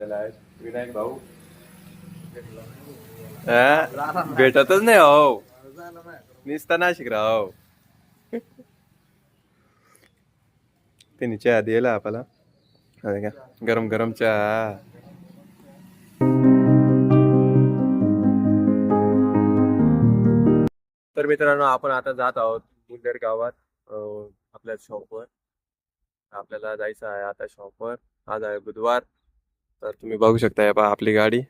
विनायक भाऊ. भेटतच नाही हो. निसता नाशिक राव हो. त्यांनी चहा दिला आपल्याला. गरम गरम चहा. तर मित्रांनो आपण आता जात आहोत मुंदेर गावात आपल्या शॉपवर आपल्याला जायचं आहे आता शॉपवर आज आहे बुधवार. तर तुम्ही बघू शकता या पहा आपली गाडी.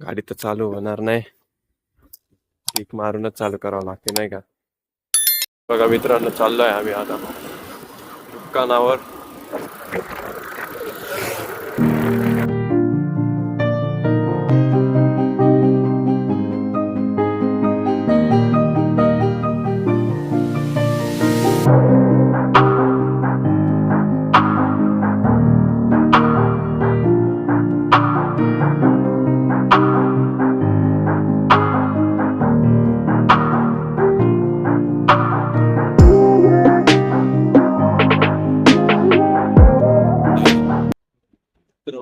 गाडी तर चालू होणार नाही. पीक मारूनच चालू करावं लागते नाही का? बघा मित्रांनो चाललोय आम्ही आता दुकानावर.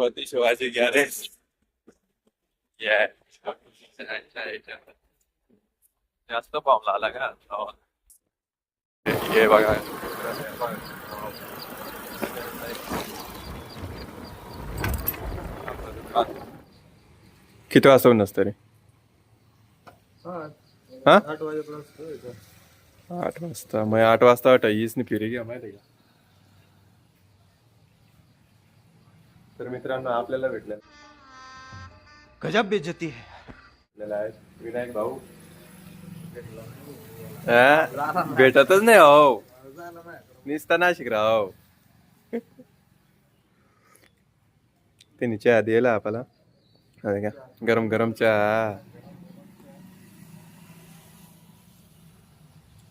छत्रपती शिवाजी गॅरेज. जास्त पाऊल आला का? हो. बघा. किती वाजता नसतं हा? आठ वाजता. मग आठ वाजता अठ्ठावीसनी फिरी घ्या माहिती का? तर मित्रांनो आपल्याला भेटलं. गजब है। आपल्याला आहे विनायक भाऊ हा? भेटतच नाही हो. निसता नाशिक राव. त्यांनी चहा दिला आपल्याला अरे का? गरम गरम चहा.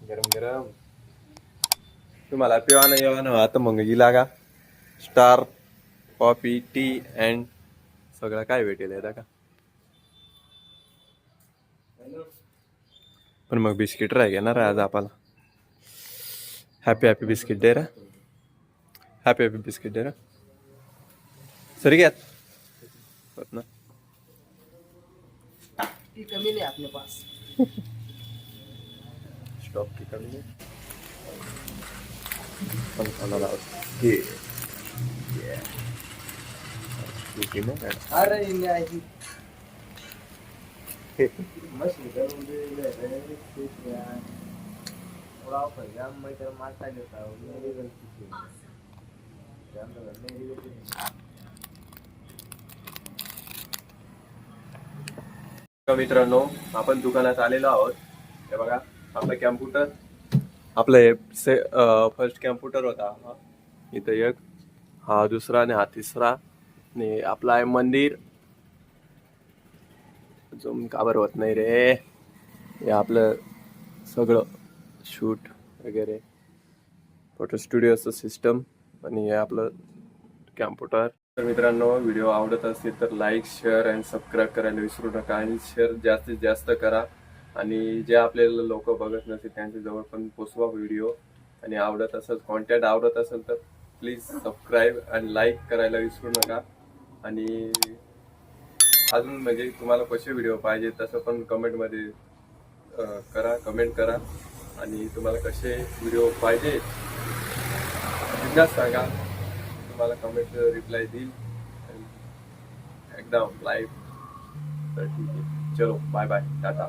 गरम गरम. तुम्हाला पिवाना येवाना आता मग इला का स्टार कॉफी टी अँड सगळं काय भेटेल आहे का पण मग बिस्किट राह घेणार आज आपल्याला हॅपी हॅपी बिस्किट दे रा. हॅपी हॅपी बिस्किट दे रा. सरी घ्यात ना कमी नहीं अपने पास. स्टॉप की कमी नाही. पण खाना लावत हे ठीक आहे ना अरे हूँ. मित्रांनो आपण दुकानात आलेलो आहोत. हे बघा आपलं कॅम्प्युटर आपलं हे से फर्स्ट कॅम्प्युटर होता हा. इथं एक हा दुसरा आणि हा तिसरा. आणि आपला आहे मंदिर. अजून काबर होत नाही रे. हे आपलं सगळं शूट वगैरे. फोटो स्टुडिओचं सिस्टम आणि हे आपलं कॅम्प्युटर तर मित्रांनो व्हिडिओ आवडत असेल तर लाईक शेअर अँड सबस्क्राईब करायला विसरू नका आणि शेअर जास्तीत जास्त करा. आणि जे आपल्याला लोक बघत नसेल त्यांच्या जवळ पण पोचवा व्हिडिओ आणि आवडत असेल कॉन्टॅक्ट आवडत असेल तर प्लीज सबस्क्राईब आणि लाईक करायला विसरू नका. आणि अजून म्हणजे तुम्हाला कसे व्हिडिओ पाहिजे तसं पण कमेंटमध्ये करा कमेंट करा. आणि तुम्हाला कसे व्हिडिओ पाहिजे बिंदास सांगा तुम्हाला कमेंट रिप्लाय देईल. एकदम लाईव्ह तर ठीक आहे. चलो बाय बाय टाटा.